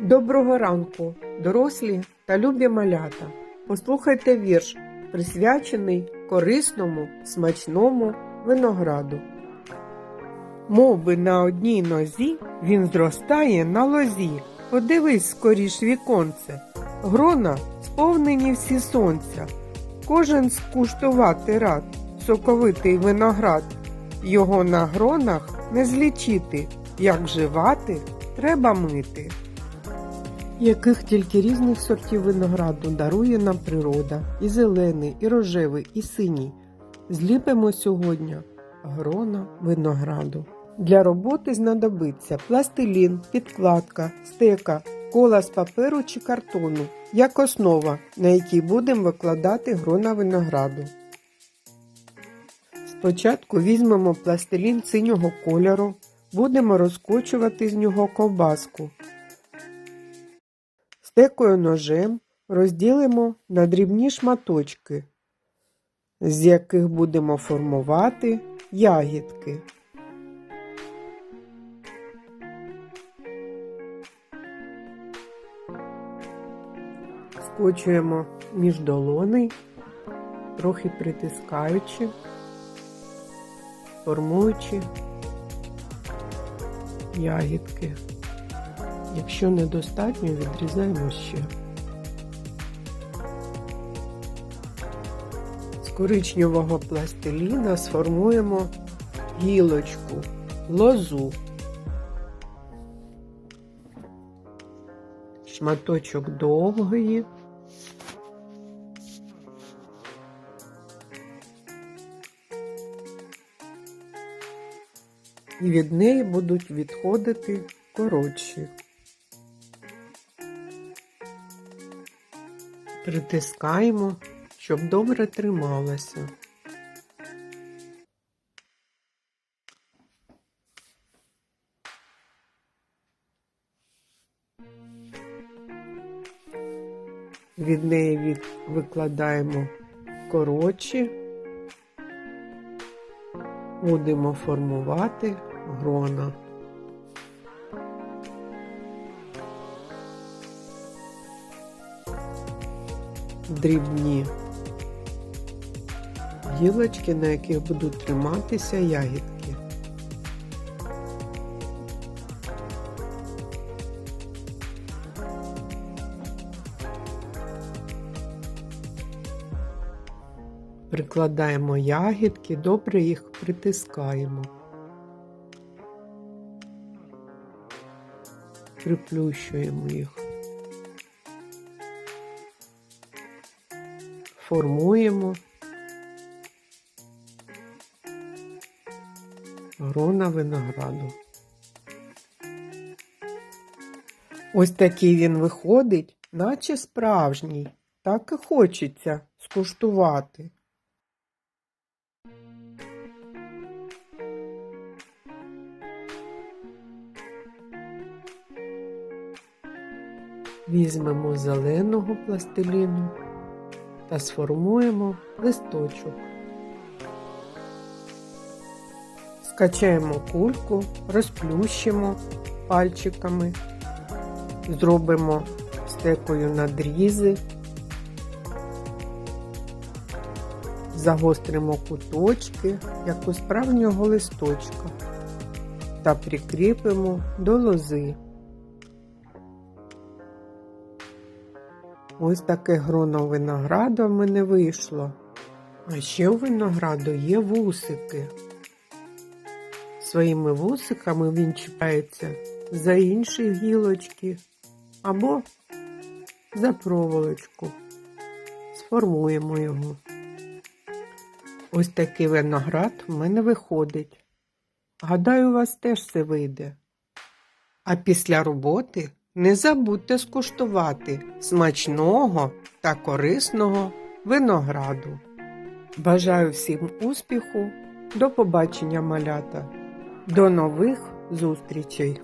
Доброго ранку, дорослі та любі малята. Послухайте вірш, присвячений корисному, смачному винограду. Мов би на одній нозі він зростає на лозі. Подивись скоріш віконце. Грона сповнені всі сонця. Кожен скуштувати рад, соковитий виноград. Його на гронах не злічити, як живати, треба мити. Яких тільки різних сортів винограду дарує нам природа, і зелений, і рожевий, і синій. Зліпимо сьогодні грона винограду. Для роботи знадобиться пластилін, підкладка, стека, кола з паперу чи картону, як основа, на якій будемо викладати грона винограду. Спочатку візьмемо пластилін синього кольору, будемо розкочувати з нього ковбаску. Стекою ножем розділимо на дрібні шматочки, з яких будемо формувати ягідки. Скочуємо між долони, трохи притискаючи, формуючи ягідки. Якщо недостатньо, відрізаємо ще. З коричневого пластиліна сформуємо гілочку, лозу, шматочок довгої. І від неї будуть відходити коротші. Притискаємо, щоб добре трималося. Від неї від... викладаємо коротші, будемо формувати грона. Дрібні гілочки, на яких будуть триматися ягідки. Прикладаємо ягідки, добре їх притискаємо. Приплющуємо їх. Формуємо грона винограду. Ось такий він виходить, наче справжній, так і хочеться скуштувати. Візьмемо зеленого пластиліну та сформуємо листочок. Скачаємо кульку, розплющимо пальчиками, зробимо стекою надрізи, загостримо куточки, як у справжнього листочка, та прикріпимо до лози. Ось таке гроно винограду в мене вийшло. А ще у винограду є вусики. Своїми вусиками він чіпається за інші гілочки або за проволочку. Сформуємо його. Ось такий виноград в мене виходить. Гадаю, у вас теж все вийде. А після роботи не забудьте скуштувати смачного та корисного винограду. Бажаю всім успіху, до побачення малята, до нових зустрічей!